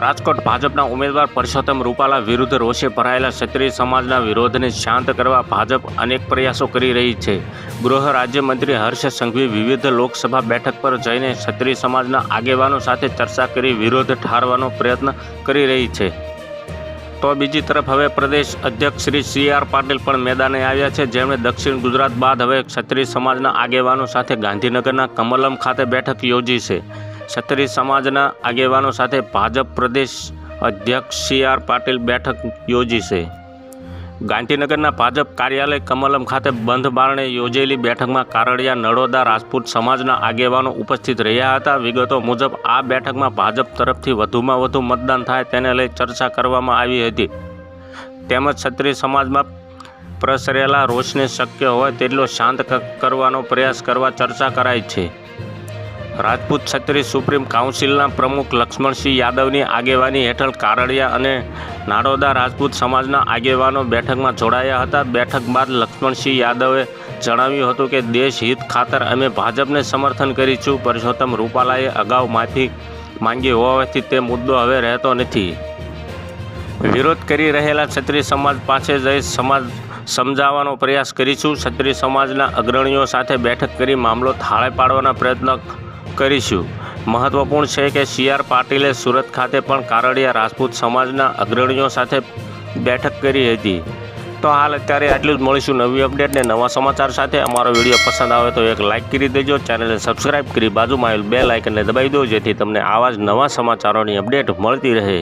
રાજકોટ ભાજપના ઉમેદવાર પરસોત્તમ રૂપાલા વિરુદ્ધ રોષે ભરાયેલા ક્ષત્રિય સમાજના વિરોધને શાંત કરવા ભાજપ અનેક પ્રયાસો કરી રહી છે. ગૃહ રાજ્યમંત્રી હર્ષ સંઘવી વિવિધ લોકસભા બેઠક પર જઈને ક્ષત્રિય સમાજના આગેવાનો સાથે ચર્ચા કરી વિરોધ ઠારવાનો પ્રયત્ન કરી રહી છે. તો બીજી તરફ હવે પ્રદેશ અધ્યક્ષ શ્રી સી આર પાટીલ પણ મેદાને આવ્યા છે. જેમણે દક્ષિણ ગુજરાત બાદ હવે ક્ષત્રિય સમાજના આગેવાનો સાથે ગાંધીનગરના કમલમ ખાતે બેઠક યોજી છે. ક્ષત્રિય સમાજના આગેવાનો સાથે ભાજપ પ્રદેશ અધ્યક્ષ સી આર પાટીલ બેઠક યોજી છે ગાંધીનગરના ભાજપ કાર્યાલય કમલમ ખાતે બંધ બારણે યોજેલી બેઠકમાં કારડિયા, નડોદા, રાજપૂત સમાજના આગેવાનો ઉપસ્થિત રહ્યા હતા. વિગતો મુજબ, આ બેઠકમાં ભાજપ તરફથી વધુમાં વધુ મતદાન થાય તેને લઈ ચર્ચા કરવામાં આવી હતી. તેમજ ક્ષત્રિય સમાજમાં પ્રસરેલા રોષને શક્ય હોય તેટલો શાંત કરવાનો પ્રયાસ કરવા ચર્ચા કરાઈ છે. રાજપૂત ક્ષત્રિય સુપ્રીમ કાઉન્સિલના પ્રમુખ લક્ષ્મણસિંહ યાદવની આગેવાની હેઠળ કારડિયા અને નાડોદા રાજપૂત સમાજના આગેવાનો બેઠકમાં જોડાયા હતા. બેઠક બાદ લક્ષ્મણસિંહ યાદવે જણાવ્યું હતું કે, દેશ હિત ખાતર અમે ભાજપને સમર્થન કરીશું. પરસોત્તમ રૂપાલાએ અગાઉ માફી માંગી હોવાથી તે મુદ્દો હવે રહેતો નથી. વિરોધ કરી રહેલા ક્ષત્રિય સમાજ પાસે જઈ સમાજ સમજાવવાનો પ્રયાસ કરીશું. ક્ષત્રિય સમાજના અગ્રણીઓ સાથે બેઠક કરી મામલો થાળે પાડવાના પ્રયત્ન કરીશું. મહત્વપૂર્ણ છે કે સી આર પાટીલે સુરત ખાતે પણ કારડિયા રાજપૂત સમાજના અગ્રણીઓ સાથે બેઠક કરી હતી. તો હાલ અત્યારે આટલું જ. મળીશું નવી અપડેટ ને નવા સમાચાર સાથે. અમારો વીડિયો પસંદ આવે તો એક લાઇક કરી દેજો. ચેનલને સબસ્ક્રાઇબ કરી બાજુમાં આવેલ બે લાઇકનને દબાવી દો જેથી તમને આવા જ નવા સમાચારોની અપડેટ મળતી રહે.